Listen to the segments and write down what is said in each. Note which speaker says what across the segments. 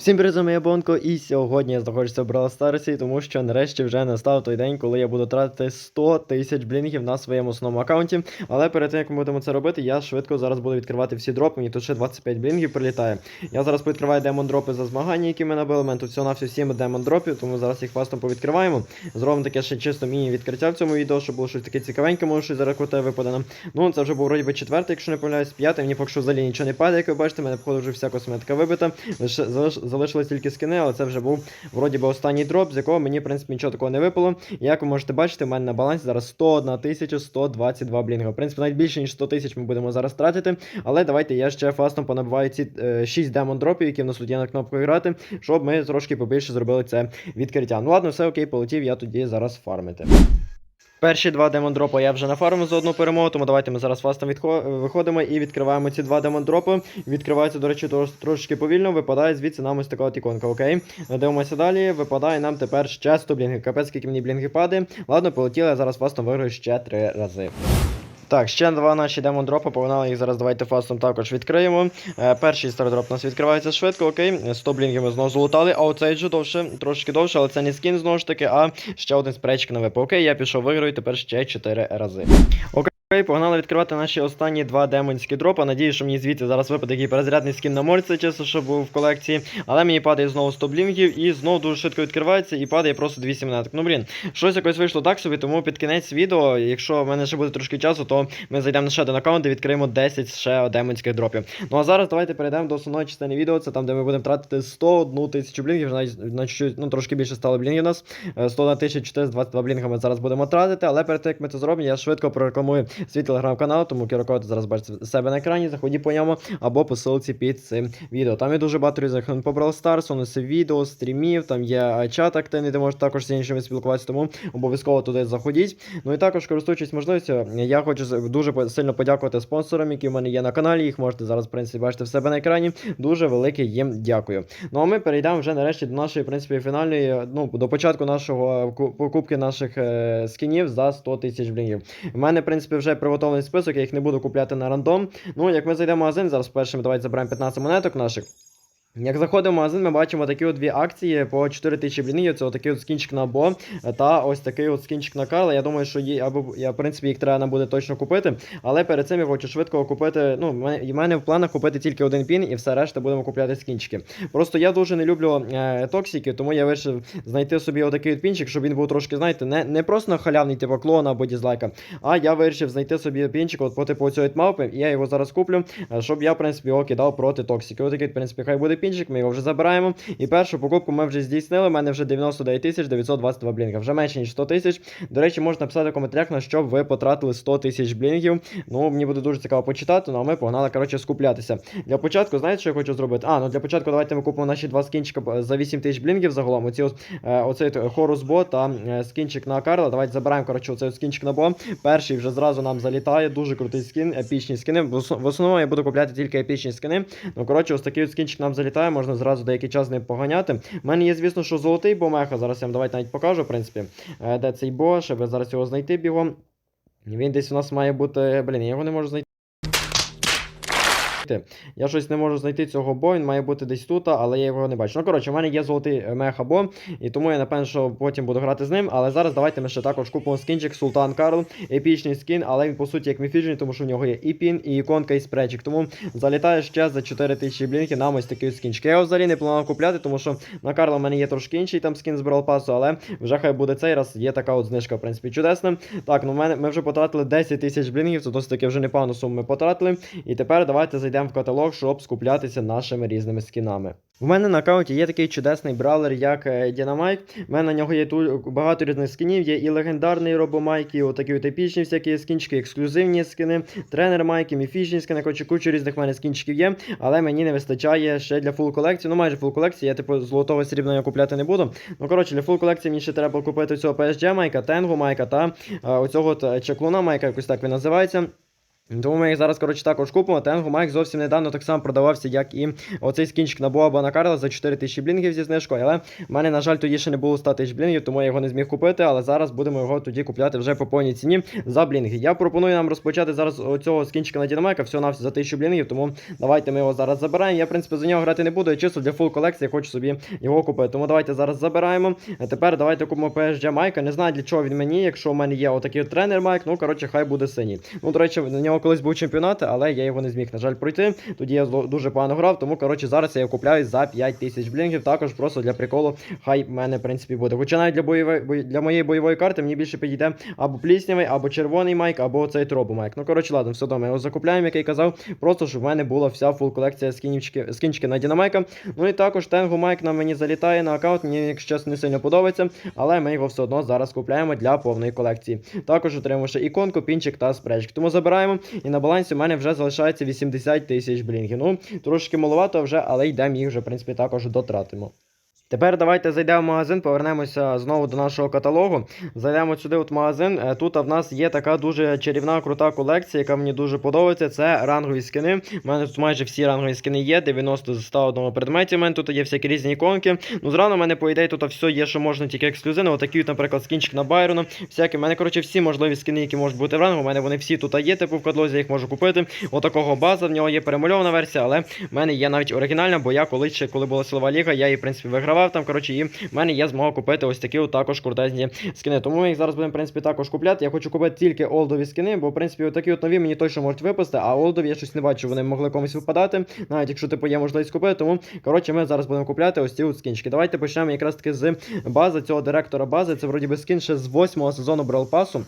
Speaker 1: Всім привіт, я Бонко, і сьогодні я знаходжуся в Brawl Старсі, тому що нарешті вже настав той день, коли я буду тратити 100 тисяч блінгів на своєму основному аккаунті. Але перед тим, як ми будемо це робити, я швидко зараз буду відкривати всі дропи. Мені тут ще 25 блінгів прилітає. Я зараз відкриваю демон дропи за змагання, які ми набили. У мене тут всього на всі 7 демон дропів, тому зараз їх фастом повідкриваємо. Зробимо таке ще чисто міні-відкриття в цьому відео, щоб було щось таке цікавеньке, може щось зараз круте випаде нам. Ну, це вже був вроді би четвертий, якщо не помиляюсь, п'ятий. Мені поки що взагалі нічого не падає, як ви бачите, мене походу вже вся косметика вибита. Лише залиш- залишились тільки скини, але це вже був вроді би останній дроп, з якого мені, в принципі, нічого такого не випало. Як ви можете бачити, в мене на балансі зараз 101 тисяча 122 блінга. В принципі, навіть більше, ніж 100 тисяч ми будемо зараз тратити. Але давайте я ще фастом понабиваю ці е, 6 демон дропів, які в нас тут є на кнопку грати, щоб ми трошки побільше зробили це відкриття. Ну ладно, все окей, полетів, я тоді зараз фармити. Перші два демондропи я вже нафармив за одну перемогу, тому давайте ми зараз фастом відхо- виходимо і відкриваємо ці два демондропи. Відкривається, до речі, трош- трошечки повільно, випадає звідси нам ось така от іконка, окей. Дивимося далі, випадає нам тепер ще 100 блінгів. Капець, скільки мені блінги падає. Ладно, полетіли, я зараз фастом виграю ще три рази. Так, ще два наші демондропи, погнали їх зараз давайте фастом також відкриємо. Е, перший стардроп у нас відкривається швидко, окей. 100 блінгів ми знову залутали. а оцей же довше, трошки довше, але це не скін знову ж таки, а ще один спречик на випав. Окей, я пішов виграю тепер ще 4 рази. Окей, погнали відкривати наші останні два демонські дропа. Надію, що мені звідти зараз випаде який перезарядний скін на морці, чесно, що був в колекції. Але мені падає знову 100 блінгів і знову дуже швидко відкривається і падає просто 200 монеток. Ну блін, щось якось вийшло так собі, тому під кінець відео, якщо в мене ще буде трошки часу, то ми зайдемо на ще один аккаунт і відкриємо 10 ще демонських дропів. Ну а зараз давайте перейдемо до основної частини відео. Це там, де ми будемо тратити 101 тисячу блінгів, навіть на чуть, ну, трошки більше стало блінгів у нас. Е, 101 422 блінга ми зараз будемо тратити, але перед тим, як ми це зробимо, я швидко прорекламую свій телеграм-канал, тому QR-код зараз бачите себе на екрані, заходіть по ньому або по ссылці під цим відео. Там є дуже багато різних по Brawl Stars, воно це відео, стрімів, там є чат активний, де можете також з іншими спілкуватися, тому обов'язково туди заходіть. Ну і також користуючись можливістю, я хочу дуже сильно подякувати спонсорам, які в мене є на каналі. Їх можете зараз, в принципі, бачити в себе на екрані. Дуже велике їм дякую. Ну а ми перейдемо вже нарешті до нашої, в принципі, фінальної, ну, до початку нашого покупки наших е, скінів за 100 тисяч блінгів. У мене, в принципі, вже приготовлений список, я їх не буду купляти на рандом. Ну, як ми зайдемо в магазин, зараз першим давайте заберемо 15 монеток наших. Як заходимо в магазин, ми бачимо такі от дві акції по 4 тисячі блінів. Це отакий от скінчик на Бо та ось такий от скінчик на Карла. Я думаю, що є, або я, в принципі, їх треба буде точно купити. Але перед цим я хочу швидко купити. Ну, в мене, в планах купити тільки один пін, і все решта будемо купляти скінчики. Просто я дуже не люблю е, токсики, тому я вирішив знайти собі отакий от пінчик, щоб він був трошки, знаєте, не, не просто халявний, типу клона або дізлайка, а я вирішив знайти собі пінчик от по типу цієї мавпи, і я його зараз куплю, е, щоб я, в принципі, його кидав проти токсики. Отакий, в принципі, хай буде пінчик, ми його вже забираємо. І першу покупку ми вже здійснили. У мене вже 99 тисяч 922 блінга. Вже менше ніж 100 тисяч. До речі, можна написати в коментарях, на що ви потратили 100 тисяч блінгів. Ну, мені буде дуже цікаво почитати. Ну а ми погнали, коротше, скуплятися. Для початку, знаєте, що я хочу зробити? А, ну для початку давайте ми купимо наші два скінчика за 8 тисяч блінгів загалом. Оці ось, е, оцей хорус бо та е, скінчик на Карла. Давайте забираємо, коротше, оцей скінчик на бо. Перший вже зразу нам залітає. Дуже крутий скін, епічні скини. В основному я буду купляти тільки епічні скини. Ну, коротше, ось такий от скінчик нам залітає, можна зразу деякий час ним поганяти. У мене є, звісно, що золотий бомеха. Зараз я вам давайте навіть покажу, в принципі, е, де цей бо, щоб зараз його знайти бігом. Він десь у нас має бути. Блін, я його не можу знайти. Я щось не можу знайти цього бо, він має бути десь тут, але я його не бачу. Ну, коротше, в мене є золотий е, меха бо, і тому я напевно, що потім буду грати з ним. Але зараз давайте ми ще також купимо скінчик Султан Карл, епічний скін, але він по суті як міфіджний, тому що в нього є і пін, і іконка, і спречик. Тому залітає ще за 4000 блінків нам ось такий скінчик. Я його взагалі не планував купляти, тому що на Карла в мене є трошки інший там скін з Pass, але вже хай буде цей раз. Є така от знижка, в принципі, чудесна. Так, ну в мене ми вже потратили 10 тисяч блінгів, це досить таки вже непевну суму ми потратили. І тепер давайте зайдемо в каталог, щоб скуплятися нашими різними скінами. У мене на аккаунті є такий чудесний бравлер, як е, Dynamite. У мене на нього є ту багато різних скінів. Є і легендарний робомайк, і отакі от епічні всякі скінчики, ексклюзивні скини, тренер майки, міфічні скини. Коротше, кучу різних мене скінчиків є, але мені не вистачає ще для фул колекції. Ну, майже фул колекції, я типу золотого срібного купляти не буду. Ну, коротше, для фул колекції мені ще треба купити цього PSG майка, Тенгу майка та е, оцього от чаклуна майка, якось так він називається. Тому ми їх зараз, коротше, також купимо. Тенгу Майк зовсім недавно так само продавався, як і оцей скінчик на Боаба на Карла за 4 тисячі блінгів зі знижкою. Але в мене, на жаль, тоді ще не було 100 тисяч блінгів, тому я його не зміг купити. Але зараз будемо його тоді купляти вже по повній ціні за блінги. Я пропоную нам розпочати зараз оцього скінчика на Дінамайка, всього на за 1000 блінгів, тому давайте ми його зараз забираємо. Я, в принципі, за нього грати не буду, я чисто для фул колекції хочу собі його купити. Тому давайте зараз забираємо. А тепер давайте купимо PSG Майка. Не знаю для чого він мені, якщо у мене є отакий тренер Майк, ну коротше, хай буде синій. Ну, до речі, на нього колись був чемпіонат, але я його не зміг, на жаль, пройти. Тоді я дуже погано грав, тому коротше зараз я його купляю за 5 тисяч блінгів. Також просто для приколу, хай в мене, в принципі, буде. Хоча навіть для бойової для моєї бойової карти мені більше підійде або пліснявий, або червоний майк, або цей тробо майк. Ну коротше, ладно, все одно ми його закупляємо, як я казав. Просто щоб в мене була вся фул колекція скінчики, скінчики на Дінамайка. Ну і також Тенгу Майк на мені залітає на аккаунт. Мені, якщо чесно, не сильно подобається, але ми його все одно зараз купляємо для повної колекції. Також ще іконку, пінчик та спречик. Тому забираємо. І на балансі у мене вже залишається 80 тисяч блінгів. Ну, трошки маловато вже, але йдемо їх вже, в принципі, також дотратимо. Тепер давайте зайдемо в магазин, повернемося знову до нашого каталогу. Зайдемо сюди от магазин. Е, Тут в нас є така дуже чарівна, крута колекція, яка мені дуже подобається. Це рангові скини. У мене тут майже всі рангові скини є. 90 з 101 предметів. У мене тут є всякі різні іконки. Ну, зрано в мене, по ідеї, тут все є, що можна тільки ексклюзивно. Отакий, от, наприклад, скінчик на Байрону. Всякі. У мене, коротше, всі можливі скини, які можуть бути в рангу. У мене вони всі тут є, типу в кадлозі, їх можу купити. Отакого база, в нього є перемальована версія, але в мене є навіть оригінальна, бо я колись ще, коли була силова ліга, я її, в принципі, вигравав там. Коротше, і в мене є змога купити ось такі от також крутезні скини. Тому ми їх зараз будемо, в принципі, також купляти. Я хочу купити тільки олдові скини, бо, в принципі, отакі от нові мені точно можуть випасти, а олдові я щось не бачу, вони могли комусь випадати, навіть якщо типу є можливість купити. Тому, коротше, ми зараз будемо купляти ось ці от скінчики. Давайте почнемо якраз таки з бази цього директора бази. Це вроді би скін ще з восьмого сезону Passу.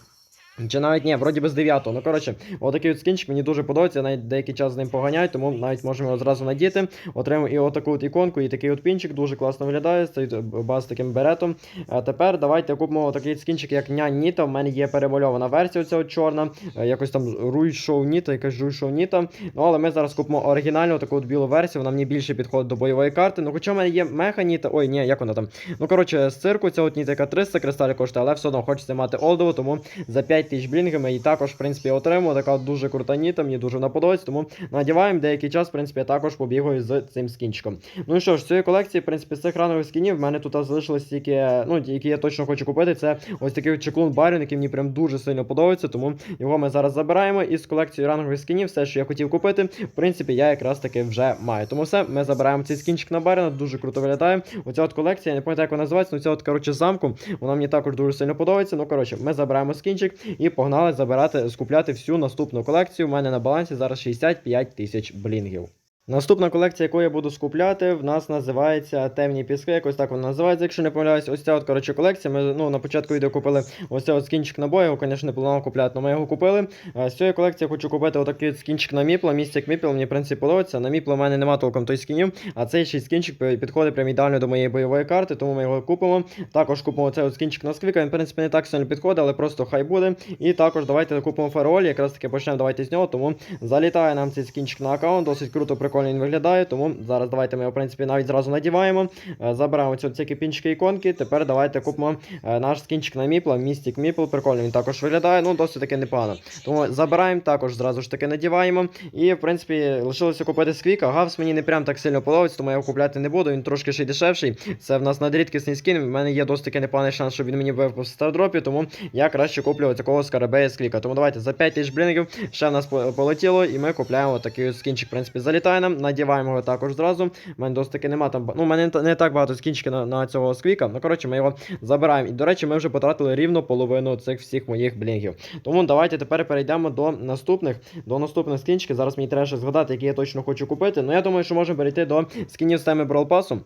Speaker 1: Чи навіть ні, вроді би з 9 Ну коротше, отакий от скінчик мені дуже подобається. Я навіть деякий час з ним поганяю, тому навіть можемо його зразу надіти. Отримав і отаку от іконку, і такий от пінчик, дуже класно виглядає. Цей баз таким беретом. А тепер давайте купимо такий скінчик, як Нянь Ніта. У мене є перемальована версія цього чорна. Е, Якось там Руй Шоу Ніта, якась Шоу Ніта. Ну але ми зараз купимо оригінальну таку от білу версію. Вона мені більше підходить до бойової карти. Ну хоча в мене є меха Ніта. Ой, ні, як вона там. Ну коротше, з цирку ця от Ніта, яка 300 кристалів коштує, але все одно хочеться мати олдову, тому за 5 тисяч блінгами її також, в принципі, отримав. Така дуже крута ніта, мені дуже вона подобається, тому надіваємо деякий час, в принципі, я також побігаю з цим скінчиком. Ну що ж, цієї колекції, в принципі, з цих ранових скінів в мене тут залишилось тільки, ну, які я точно хочу купити. Це ось такий чеклун Байрон, який мені прям дуже сильно подобається, тому його ми зараз забираємо. І з колекцією рангових скінів, все, що я хотів купити, в принципі, я якраз таки вже маю. Тому все, ми забираємо цей скінчик на Байрона, дуже круто виглядає. Оця от колекція, я не пам'ятаю, як вона називається, ну ця от, коротше, замку, вона мені також дуже сильно подобається. Ну, коротше, ми забираємо скінчик і погнали забирати, скупляти всю наступну колекцію. У мене на балансі зараз 65 тисяч блінгів. Наступна колекція, яку я буду скупляти, в нас називається Темні піски. Якось так вона називається, якщо не помиляюсь. Ось ця от коротше колекція. Ми ну, на початку відео купили ось цей от скінчик набою. Його, звісно, не планував купляти, але ми його купили. Е, З цієї колекції я хочу купити отакий от скінчик на Міпла. Містик Міпл, мені в принципі подобається. На Міпла в мене нема толком той скінів, а цей ще скінчик підходить прям ідеально до моєї бойової карти, тому ми його купимо. Також купимо цей от скінчик на сквіка. Він, в принципі, не так сильно підходить, але просто хай буде. І також давайте купимо фаролі. Якраз таки почнемо давайте з нього. Тому залітає нам цей скінчик на аккаунт. Досить круто, прикольно він виглядає. Тому зараз давайте ми його, в принципі, навіть зразу надіваємо. Е, Забираємо ці ці кипінчики іконки. Тепер давайте купимо е, наш скінчик на Міпла, Містік Міпл. Прикольно він також виглядає. Ну, досить таки непогано. Тому забираємо, також зразу ж таки надіваємо. І, в принципі, лишилося купити сквіка. Гавс мені не прям так сильно подобається, тому я його купляти не буду. Він трошки ще дешевший. Це в нас надрідкісний скін. В мене є досить таки непоганий шанс, щоб він мені випав в стардропі, тому я краще куплю такого скарабея сквіка. Тому давайте за 5 тисяч блінгів ще в нас полетіло, і ми купляємо такий скінчик. В принципі, залітає нам, надіваємо його також зразу. У мене досить таки нема там. Ну, у мене не так багато скінчиків на, на цього сквіка. Ну, коротше, ми його забираємо. І, до речі, ми вже потратили рівно половину цих всіх моїх блінгів. Тому давайте тепер перейдемо до наступних. До наступних скінчиків. Зараз мені треба ще згадати, які я точно хочу купити. Ну я думаю, що можемо перейти до скінів з теми Brawl Passу.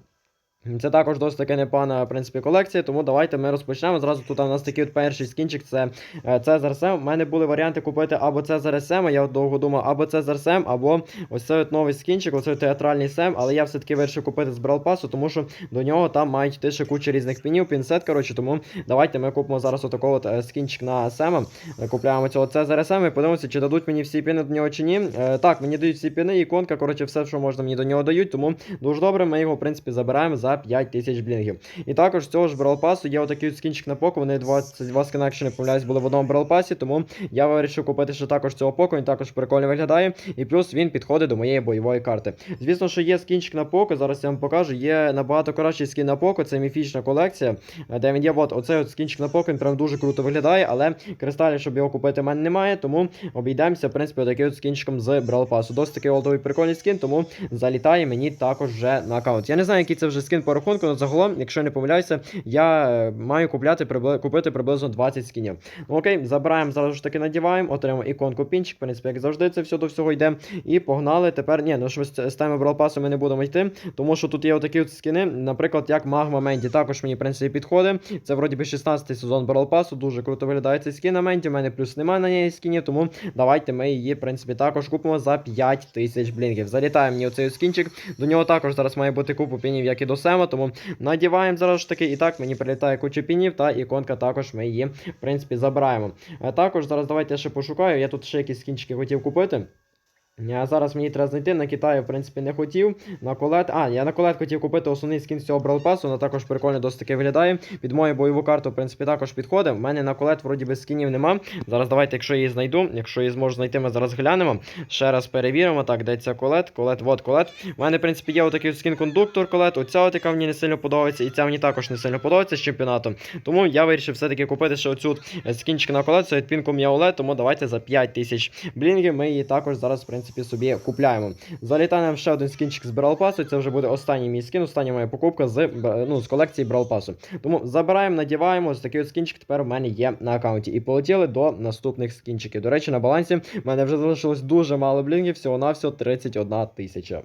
Speaker 1: Це також досить таки непогана в принципі, колекція, тому давайте ми розпочнемо. Зразу тут у нас такий от перший скінчик, це е, Цезар Сем. У мене були варіанти купити або Цезар Сем, я довго думав, або Цезар Сем, або ось цей от новий скінчик, ось цей театральний Сем, але я все-таки вирішив купити з Pass, тому що до нього там мають йти ще куча різних пінів, пінсет, коротше, тому давайте ми купимо зараз отакого от е, скінчик на Сема. Е, Купляємо цього Цезаря Сема і подивимося, чи дадуть мені всі піни до нього чи ні. Так, мені дають всі піни, іконка, коротше, все, що можна мені до нього дають, тому дуже добре, ми його, в принципі, забираємо за за 5 тисяч блінгів. І також з цього ж Brawl Пасу є отакий от скінчик на поку. Вони 22 скина, якщо не помиляюсь, були в одному Brawl Пасі, тому я вирішив купити ще також цього поку, він також прикольно виглядає. І плюс він підходить до моєї бойової карти. Звісно, що є скінчик на поку, зараз я вам покажу. Є набагато кращий скін на поку, це міфічна колекція, де він є. От оцей от скінчик на поку, він прям дуже круто виглядає, але кристалів, щоб його купити, в мене немає, тому обійдемося, в принципі, отаким от скінчиком з Brawl Пасу. Досить такий олдовий прикольний скін, тому залітає мені також вже на аккаунт. Я не знаю, який це вже скін по рахунку, але загалом, якщо не помиляюся, я е, маю купляти купити приблизно 20 скінів. Ну окей, забираємо, зараз ж таки надіваємо, отримаємо іконку пінчик, в принципі, як завжди, це все до всього йде. І погнали. Тепер, ні, ну що з теми Brawl Пасу ми не будемо йти, тому що тут є отакі от скіни, наприклад, як Магма Менді, також мені, в принципі, підходить. Це вроді би 16-й сезон Brawl Пасу, дуже круто виглядає цей скін на Менді, у мене плюс немає на неї скінів, тому давайте ми її, в принципі, також купимо за 5 тисяч блінків. Залітає мені оцей скінчик, до нього також зараз має бути купу пінів, як і до Сема, тому надіваємо зараз ж таки, і так мені прилітає куча пінів, та іконка також ми її, в принципі, забираємо. Також зараз давайте я ще пошукаю, я тут ще якісь скінчики хотів купити. А зараз мені треба знайти, на Китаю, в принципі, не хотів. На колет. А, я на колет хотів купити основний скін з цього Brawl Pass, вона також прикольно досить таки виглядає. Під мою бойову карту, в принципі, також підходить. У мене на колет вроді би скінів нема. Зараз давайте, якщо я її знайду, якщо її зможу знайти, ми зараз глянемо. Ще раз перевіримо. Так, де ця колет, колет, вот колет. У мене, в принципі, є отакий скін-кондуктор колет. Оця от, яка мені не сильно подобається, і ця мені також не сильно подобається з чемпіонатом. Тому я вирішив все-таки купити ще оцю е, скінчик на колет, це від пінком Яоле, тому давайте за 5 тисяч блінгів ми її також зараз, в принципі, собі купляємо. Залітає нам ще один скінчик з бралпасу. Це вже буде останній мій скін, остання моя покупка з, ну, з колекції Брал Пасу. Тому забираємо, надіваємо, ось такий от скінчик тепер у мене є на аккаунті. І полетіли до наступних скінчиків. До речі, на балансі в мене вже залишилось дуже мало блінгів, всього-навсього 31 тисяча.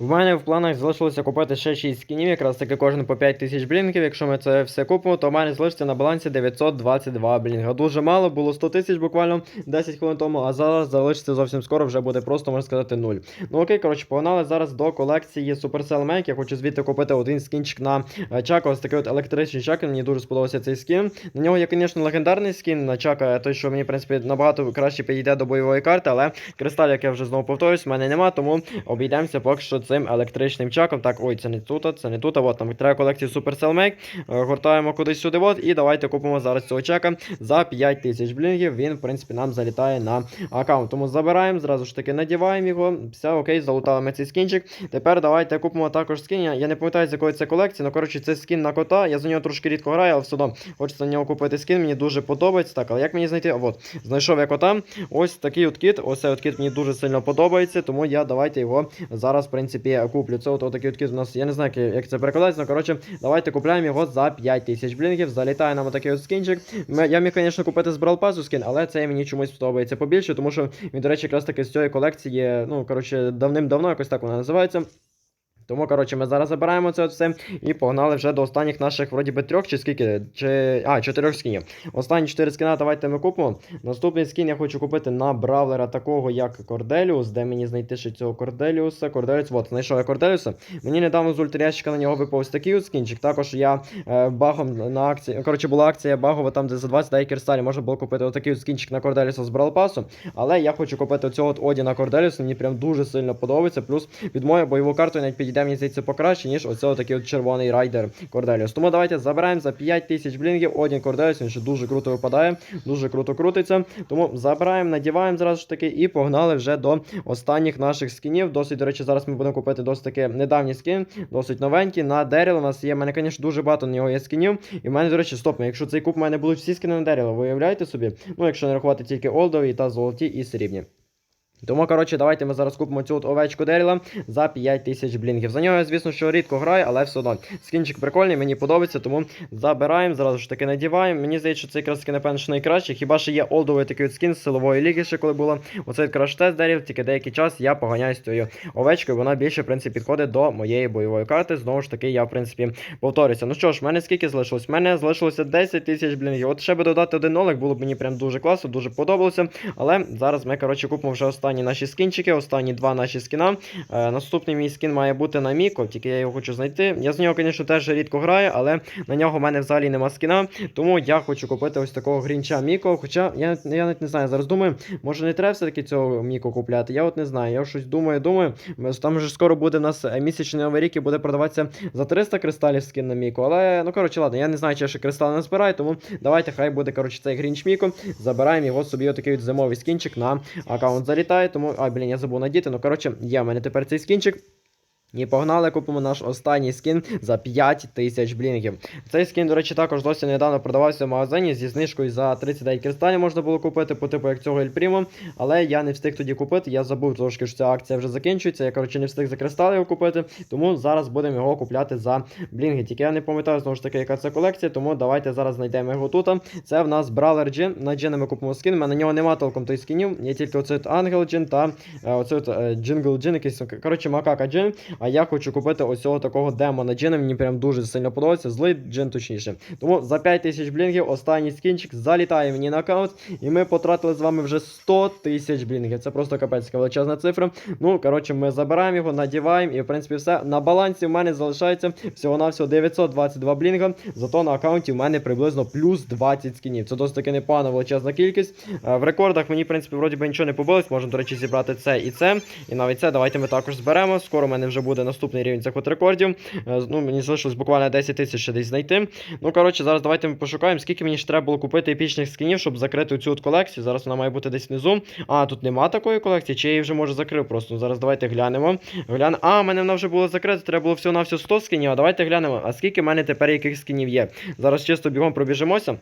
Speaker 1: В мене в планах залишилося купити ще 6 скінів, якраз таки кожен по 5 тисяч блінків. Якщо ми це все купимо, то в мене залишиться на балансі 922 блінга. Дуже мало, було 100 тисяч буквально 10 хвилин тому, а зараз залишиться зовсім скоро, вже буде просто, можна сказати, 0. Ну окей, коротше, погнали зараз до колекції Supercell Make. Я хочу звідти купити один скінчик на е, Чака, ось такий от електричний чак. Мені дуже сподобався цей скін. На нього є, звісно, легендарний скін на Чака, той, що мені, в принципі, набагато краще підійде до бойової карти, але кристаль, як я вже знову повторюсь, в мене нема, тому обійдемося поки що цим електричним чаком. Так, ой, це не тут, це не тут, от там треба колекцію Supercell Make. Е, Гортаємо кудись сюди, от, і давайте купимо зараз цього чака за 5 тисяч блінгів. Він, в принципі, нам залітає на аккаунт. Тому забираємо, зразу ж таки надіваємо його. Все, окей, залутали ми цей скінчик. Тепер давайте купимо також скін. Я, не пам'ятаю, з якої це колекції, але коротше, це скін на кота. Я за нього трошки рідко граю, але все одно хочеться на нього купити скін. Мені дуже подобається. Так, але як мені знайти? От, знайшов я кота. Ось такий от кіт. Ось цей от кіт мені дуже сильно подобається, тому я давайте його зараз, в принципі, куплю. Це от, от такий от у нас, я не знаю, як- це перекладається, але коротше, давайте купляємо його за 5 тисяч блінгів. Залітає нам отакий от скінчик. Я міг, звісно, купити з Pass скін, але це мені чомусь подобається побільше, тому що він, до речі, якраз таки з цієї колекції, ну, коротше, давним-давно якось так вона називається. Тому, коротше, ми зараз забираємо це все і погнали вже до останніх наших, вроді би, трьох чи скільки? Чи... А, чотирьох скінів. Останні чотири скіна давайте ми купимо. Наступний скін я хочу купити на бравлера такого, як Корделіус. Де мені знайти ще цього Корделіуса? Корделіус, от, знайшов я Корделіуса. Мені недавно з ультрящика на нього випав такий от скінчик. Також я е, багом на акції. Коротше, була акція багова, там де за 20 дайкер сталі можна було купити отакий от скінчик на Корделіуса з Pass. Але я хочу купити оцього от Оді на Корделіуса. Мені прям дуже сильно подобається. Плюс під мою бойову карту навіть підійде мені здається покраще, ніж оце такий от червоний райдер Корделіус. Тому давайте забираємо за 5 тисяч блінгів Одін Корделіус, він ще дуже круто випадає, дуже круто крутиться. Тому забираємо, надіваємо зразу ж таки і погнали вже до останніх наших скінів. Досить, до речі, зараз ми будемо купити досить таки недавній скін, досить новенький. На Деріл у нас є, в мене, звісно, дуже багато на нього є скінів. І в мене, до речі, стоп, якщо цей куп у мене будуть всі скіни на Деріла, ви уявляєте собі? Ну, якщо не рахувати тільки олдові та золоті і срібні. Тому, коротше, давайте ми зараз купимо цю от овечку Деріла за 5 тисяч блінгів. За нього звісно, що рідко граю, але все одно. Скінчик прикольний, мені подобається, тому забираємо, зразу ж таки надіваємо. Мені здається, що цей якраз таки, напевно, що найкращий. Хіба що є олдовий такий от скін з силової ліги, ще коли було. Оцей краш-тест Деріл, тільки деякий час я поганяюсь цією овечкою. Вона більше, в принципі, підходить до моєї бойової карти. Знову ж таки, я, в принципі, повторюся. Ну що ж, в мене скільки залишилось? В мене залишилося 10 тисяч блінгів. От ще би додати один нолик, було б мені прям дуже класно, дуже подобалося. Але зараз ми, коротше, купимо вже останній останні наші скінчики, останні два наші скіна. Е, наступний мій скін має бути на Міко, тільки я його хочу знайти. Я з нього, звісно, теж рідко граю, але на нього в мене взагалі нема скіна. Тому я хочу купити ось такого грінча Міко. Хоча я, я навіть не знаю, зараз думаю, може не треба все-таки цього Міко купляти. Я от не знаю. Я щось думаю, думаю. Там вже скоро буде в нас е, місячний новий рік і буде продаватися за 300 кристалів скін на Міко. Але ну коротше, ладно, я не знаю, чи я ще кристали не збираю, тому давайте хай буде коротше цей грінч Міко. Забираємо його собі отакий от зимовий скінчик на аккаунт залітає. Тому. Ай, блін, я забув надіти. Ну коротше, є в мене тепер цей скінчик. І погнали, купимо наш останній скін за 5 тисяч блінгів. Цей скін, до речі, також досі недавно продавався в магазині зі знижкою за 39 кристалів можна було купити, по типу як цього Ельпрімо. Але я не встиг тоді купити. Я забув трошки, що ця акція вже закінчується. Я коротше не встиг за кристали його купити. Тому зараз будемо його купляти за блінги. Тільки я не пам'ятаю знову ж таки, яка це колекція, тому давайте зараз знайдемо його тут. Це в нас Бравлер Джин. На Джина ми купимо скін. У мене на нього нема толком той скінів. Є тільки оцей Ангел Джин та е, оцей е, Джингл Джин, якийсь коротше Макака Джин. А я хочу купити ось цього такого демона джина. Мені прям дуже сильно подобається. Злий джин точніше. Тому за 5 тисяч блінгів останній скінчик залітає мені на аккаунт. І ми потратили з вами вже 100 тисяч блінгів. Це просто капецька величезна цифра. Ну, коротше, ми забираємо його, надіваємо, і в принципі все. На балансі в мене залишається всього-навсього 922 блінга. Зато на аккаунті в мене приблизно плюс 20 скінів. Це досить таки непогана величезна кількість. Е, В рекордах мені, в принципі, вроді би нічого не побилось. Можемо, до речі, зібрати це і це. І навіть це давайте ми також зберемо. Скоро в мене вже буде наступний рівень цих от рекордів. Е, Ну, мені залишилось буквально 10 тисяч ще десь знайти. Ну, коротше, зараз давайте ми пошукаємо, скільки мені ще треба було купити епічних скінів, щоб закрити цю от колекцію. Зараз вона має бути десь внизу. А, тут нема такої колекції, чи я її вже може закрив просто. Ну, зараз давайте глянемо. Глян... А, в мене вона вже була закрита, треба було всього на всього 100 скінів. А давайте глянемо, а скільки в мене тепер яких скінів є. Зараз чисто бігом пробіжимося.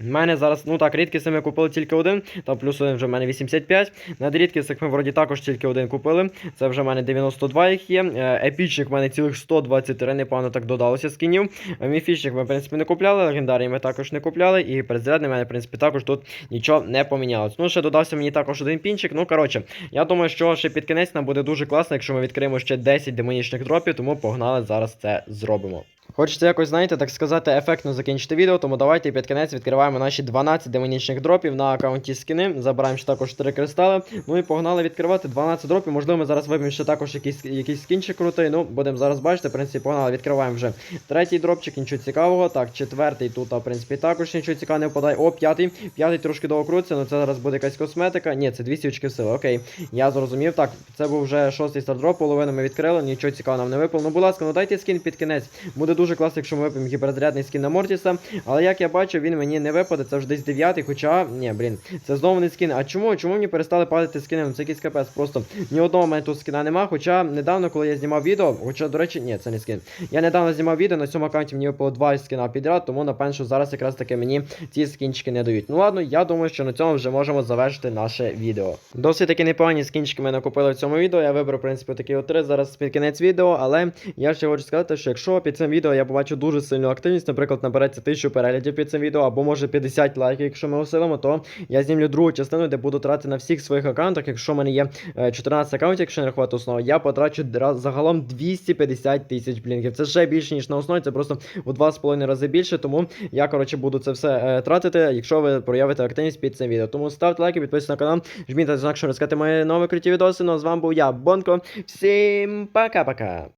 Speaker 1: У мене зараз, ну так, рідкісний ми купили тільки один, там плюс один вже в мене 85. Над рідкісних ми вроді також тільки один купили. Це вже в мене 92 їх є. Е, Епічних в мене цілих 123, непогано так додалося скінів. Е, Міфічних ми, в принципі, не купляли, легендарні ми також не купляли. І перезарядний в мене, в принципі, також тут нічого не помінялось. Ну, ще додався мені також один пінчик. Ну, коротше, я думаю, що ще під кінець нам буде дуже класно, якщо ми відкриємо ще 10 демонічних дропів, тому погнали зараз це зробимо. Хочеться якось, знаєте, так сказати, ефектно закінчити відео, тому давайте під кінець відкриваємо наші 12 демонічних дропів на аккаунті скини. Забираємо ще також 3 кристали. Ну і погнали відкривати 12 дропів. Можливо, ми зараз виб'ємо ще також якийсь, якийсь скінчик крутий. Ну, будемо зараз бачити. В принципі, погнали, відкриваємо вже третій дропчик, нічого цікавого. Так, четвертий тут, в принципі, також нічого цікавого не впадає. О, п'ятий. П'ятий трошки довго крутиться, але це зараз буде якась косметика. Ні, це 200 очків сили. Окей, я зрозумів. Так, це був вже шостий стардроп, половину ми відкрили, нічого цікавого нам не випало. Ну, будь ласка, ну дайте скін під кінець. Буде дуже класно, якщо ми вип'ємо гіперзарядний скін на Мортіса. Але як я бачу, він мені не випаде. Це вже десь дев'ятий, хоча. Ні, блін, це знову не скін. А чому? Чому мені перестали падати скини? Ну, Це якийсь капець. Просто ні одного мене тут скіна нема. Хоча недавно, коли я знімав відео, хоча, до речі, ні, це не скін. Я недавно знімав відео, на цьому аккаунті мені випало два скіна підряд, тому напевно, що зараз якраз таки мені ці скінчики не дають. Ну ладно, я думаю, що на цьому вже можемо завершити наше відео. Досить таки непогані скінчики ми накупили в цьому відео. Я вибрав, в принципі, такі от три зараз під кінець відео, але я ще хочу сказати, що якщо під цим відео я побачу дуже сильну активність, наприклад, набереться 1000 переглядів під цим відео, або може 50 лайків, якщо ми усилимо, то я знімлю другу частину, де буду тратити на всіх своїх аккаунтах. Якщо в мене є е, 14 аккаунтів, якщо не рахувати основу, я потрачу загалом 250 тисяч блінків. Це ще більше, ніж на основі, це просто у 2,5 рази більше. Тому я, коротше, буду це все е, тратити, якщо ви проявите активність під цим відео. Тому ставте лайки, підписуйтесь на канал, жміть на знак, щоб розказати мої нові круті відоси. Ну а з вами був я, Бонко. Всім пока-пока.